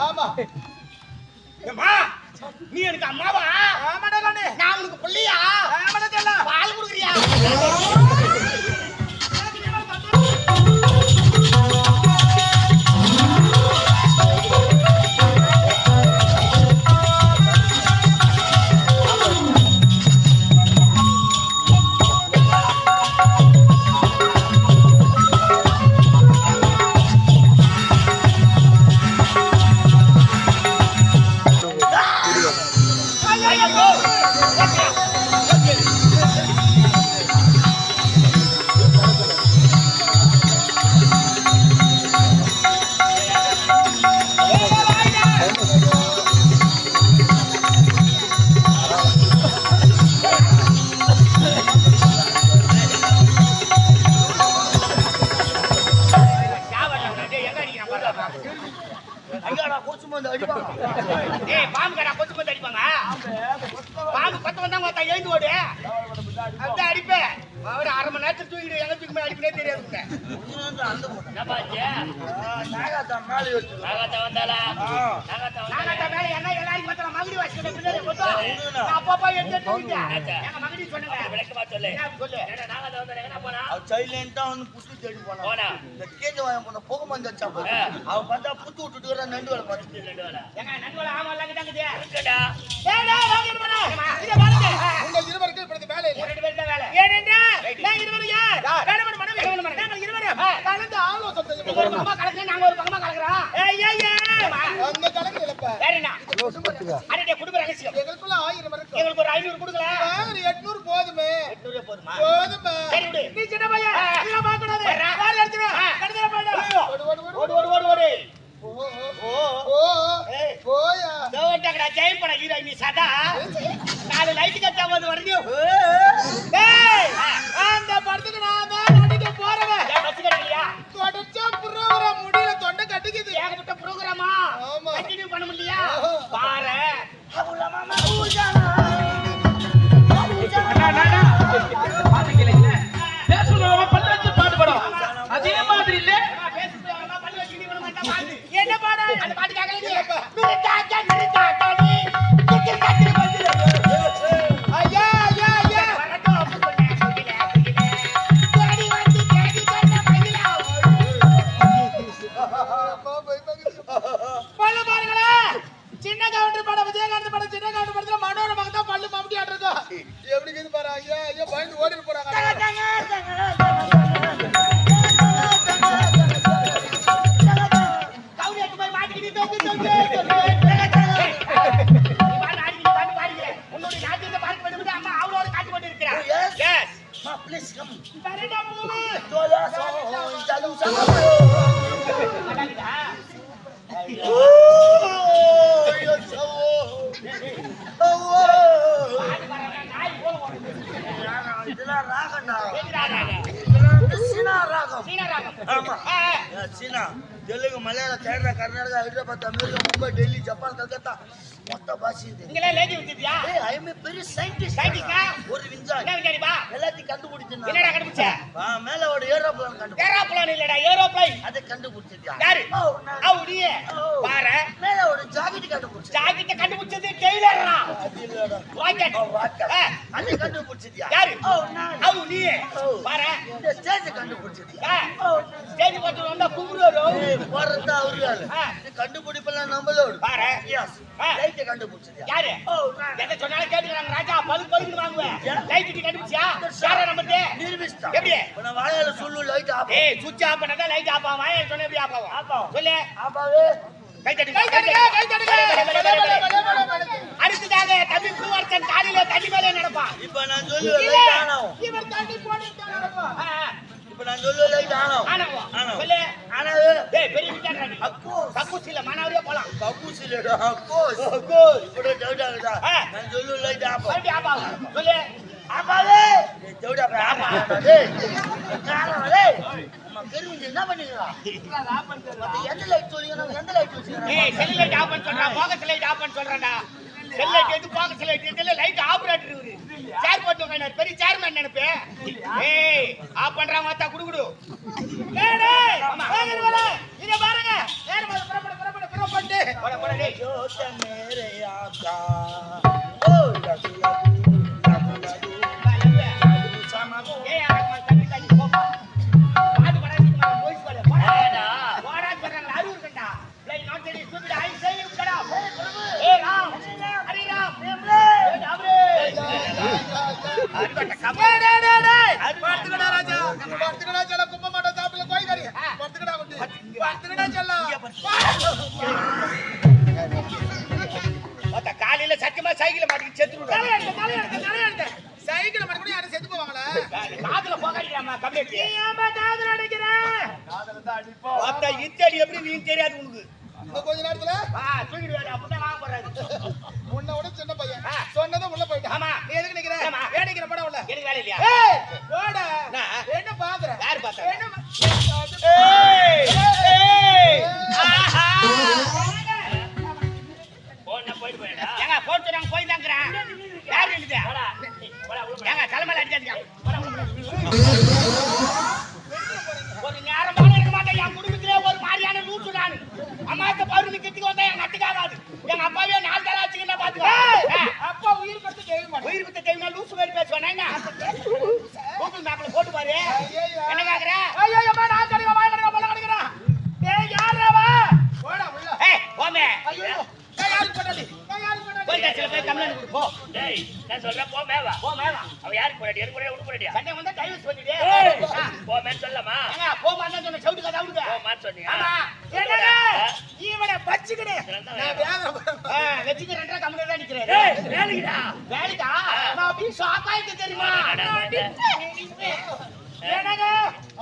ஆமா. நீ எனக்கு அம்மாவா? ஆமாடா கண்ணு. நான் உனக்கு பிள்ளையா? ஆமாடா பால் குடுக்குறியா? என்ன எல்லாரும் பார்த்தா மகுடி வாசிக்கிற பின்னாடி கொத்து. நான் அப்பப்பா. எங்க மகுடி சொன்னேங்க. என்ன சொல்லு. அவ சைலண்டா வந்து புத்து தேடி போனா. இந்த கேஜ் வாங்க போன புகை மந்து வச்சா பாரு. அவ பார்த்தா புத்து விட்டுட்டு நண்டு வேலை பார்த்துட்டு. ஆமா கிட்டாங்குது. ஏய், டேய், வாங்க இங்க வாடா. இருவரும் யார்? கணவன் மனைவி. நாங்கள் இருவரும். கலந்து ஆலோசனை நீங்க ஒரு பக்கமா கலக்குறீங்க, நாங்க ஒரு பக்கமா கலக்குறோம். ஏய், ஏய், ஏய். அந்த கலந்து இல்லப்ப வேற என்ன? அடடே, குடும்ப ரகசியம். எங்களுக்குள்ள ஆயிரம் இருக்கு எங்களுக்கு ஒரு ஐநூறு கொடுக்கல வாங்குற எட்நூறு போதுமே. எட்நூறு போதுமா? போதுமே. சரி விடு. நீ சின்ன பையன். இதெல்லாம் பார்க்க கூடாது வேற எடுத்துரு கடுதல போடு ஓடு, ஓடு, ஓடு. ஓடு ஓடு. ஓடு ஓடு ஓ, ஓ, ஓ, ஏய். போயா. தோட்டக்கடா ஜெயம் பட ஹீரோ நீ சதா. நாலு லைட் கட்டா வந்து வரணும் ராகம் ஆமா. சீனா தெலுங்கு மலையாளம் கேரளா கர்நாடகா ஹைதராபாத் அமெரிக்கா மும்பை டெல்லி ஜப்பான் கல்கத்தா. மொத்த பாஷை இது. நீங்களே லேடி வித்துட்டியா ஏய் ஐ எம் பெரிய சயின்டிஸ்ட் Scientist-ஆ? ஒரு பா எல்லாத்தையும் கண்டுபிடிச்சேன் என்னடா கண்டுபிடிச்ச? மேல ஒரு ஏரோப்ளேன் கண்டுபிடிச்சேன் ஏரோப்ளேன் இல்லடா ஏரோப்ளேன். அதை யாரு. அவடியே. பாரு. மேல ஒரு ஜாக்கெட் கண்டுபிடிச்சது அது இல்லடா ராக்கெட் ஓ, வாக்கா. ஆ. அதை கண்டுபிடிச்சிட்டியா? யாரு? அவ நீ. பாரு. இந்த ஸ்டேஜ் கண்டுபிடிச்சிட்டியா? ஆ. ஓ. ஸ்டேஜ் போட்டு வந்தா குங்குறாரு ஏய் போறதா அவரு ஆளு ஆ. இது கண்டுபிடிப்பெல்லாம் நம்மளோடு. பாரு. எஸ். லைட் கண்டுபிடிச்சிட்டியா? யாரு? எதை சொன்னாலும் கேட்டுக்கிறாங்க. ராஜா பழுக்கு வாங்குவேன்? லைட் கண்டுபிடிச்சியா? யாரா நம்பருக்கு நிரூபிச்சிட்டா? எப்படி? வாயால சொல்லு லைட் ஆஃப் ஏய் சுவிட்ச் ஆஃப் பண்ணாதான் லைட் ஆஃப் ஆகும். சொன்ன எப்படி ஆஃப் ஆகும்? ஆஃப் ஆகும். அடுத்ததாக தம்பி பூவரசன் காலையில தண்ணி மேலே நடப்பான். இப்ப நான் சொல்லுவேன் இவர் தண்ணி போட்டு ஆ. இப்ப நான் சொல்லுவேன் லைட் ஆன் ஆகும் ஆனவம். ஆனவம். சொல்லு. ஆனாவே. டேய், பெரிய நீ. அக்கோஸ். கக்கூஸ் இல்ல, போலாம். இப்படி. நான் சொல்லுவேன் லைட். சொல்லு. டேய் என்ன பண்ணீங்களா எந்த லைட் சொல்லுங்க நான் எந்த லைட் வச்சுக்கிறேன் ஏய், செல் லைட் ஆஃப் பண்ண சொல்றா focus லைட் ஆஃப் பண்ண சொல்றான்டா. செல் லைட் எது, focus லைட் எதுல லைட் ஆபரேட்டர் இவரு. சேர் போட்டு உட்கார்ந்தாரு, பெரிய சேர்மேன் நினைப்பு. ஏய், ஆஃப் பண்றா மாத்தா குடுகுடு. காலையில சத்தியமா சைக்கிள் மாட்டிக்கிட்டு செத்துருடா. சைக்கிள் மட்டும் யாரும் செத்து போவாங்களா காதுல போகாதீங்கம்மா, கம்ப்ளைண்ட். காதல தான் அடிப்போம். மொத்த இத்தடி எப்படி நீ தெரியாது உனக்கு. இன்னும் கொஞ்ச நேரத்துல? வா, தூக்கிட்டு வாடா, அப்படிதான் வாங்க போறாரு. உன்னை விட சின்ன பையன். ஆ. சொன்னதும் உள்ள போயிட்டான். ஆமா. நீ எதுக்கு நிக்கிற படம் உள்ள எனக்கு வேலை இல்லையா போடா என்ன? பாக்குற யார் பார்த்தா? நான் சொல்றேன், போ மேவா. போ மேவா அவ யாருக்கு போறாடி? எனக்கு போறியா, உனக்கு போறியா? சண்டை வந்தா டைவர்ஸ் பண்ணிடு ஏய், ஆ, போமேன்னு சொல்லலாமா? ஏங்க போமா தான் சொன்ன சவுட்டு கதை சொன்னியா? ஆமா. என்னங்க? இவனை பச்சிக்கிடு நான் வச்சுக்க தான் நிக்கிறேன். ஏய், நான் அப்படியே ஷாக் ஆயிட்டு தெரியுமா? என்னங்க?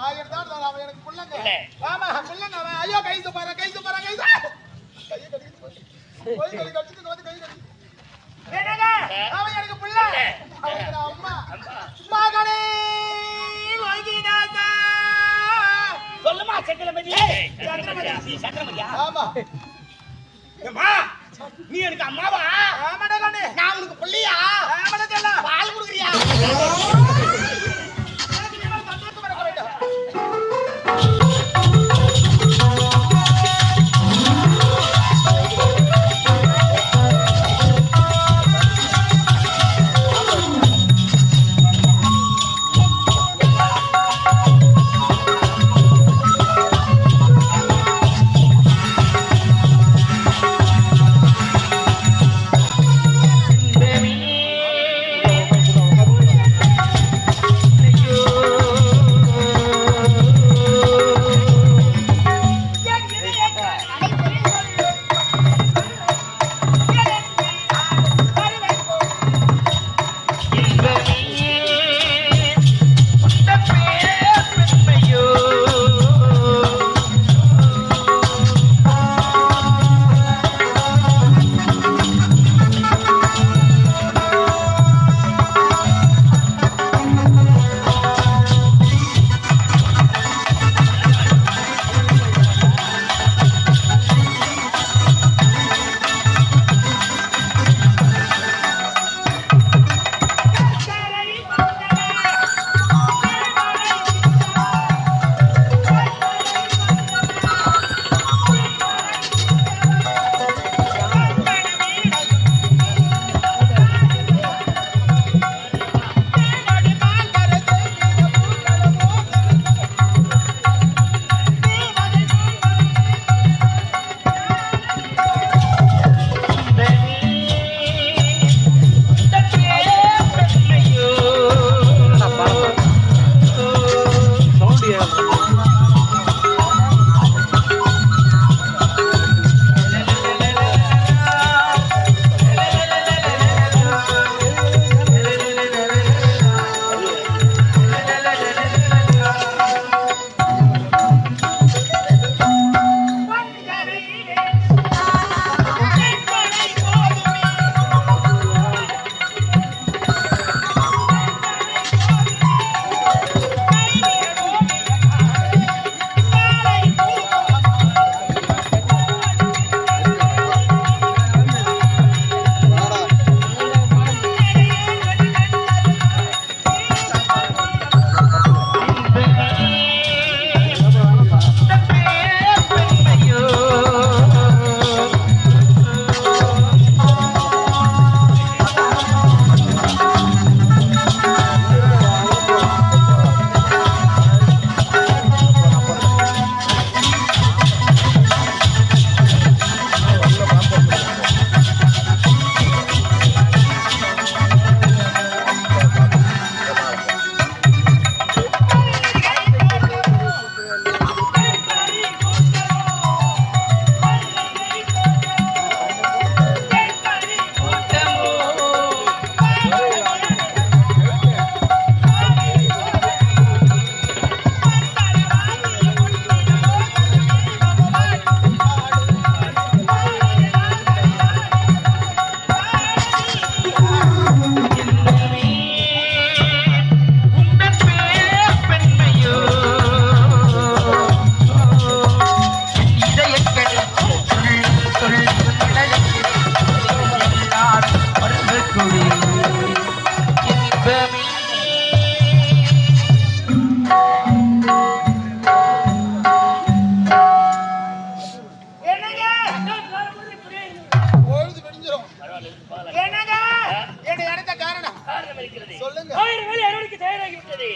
ஆயிரம் தான் அவன் எனக்கு புள்ளங்க. புள்ள. ஆமா புள்ளங்க அவன். ஐயோ கை துப்பாரா கை துப்பாரா கை துப்பாரா கையை கடிக்கிட்டு போய். போய் கை கடிச்சிட்டு வந்து கை கடி என்னங்க? அவன் எனக்கு புள்ள அம்மா. மகனே சொல்லுமா சக்கரமதி ஆமா. நீ எனக்கு அம்மாவா? ஆமாடா கண்ணு. நான் உனக்கு பிள்ளையா? ஆமாடா பால் குடுக்குறியா?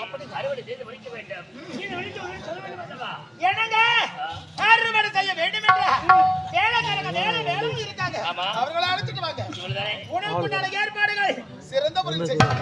தயாராகி விட்டது. அறுவடை செய்து முடிக்க வேண்டும். இது முடிக்க வேண்டும், சொல்ல வேண்டும் அல்லவா? என்னங்க அறுவடை செய்ய வேண்டும் என்ற வேலைக்காரங்க வேலை வேலையும் இருக்காங்க. அவர்களை அழைச்சிட்டு வாங்க? உணவுக்குண்டான ஏற்பாடுகள் சிறந்த முறையில் செய்யுங்க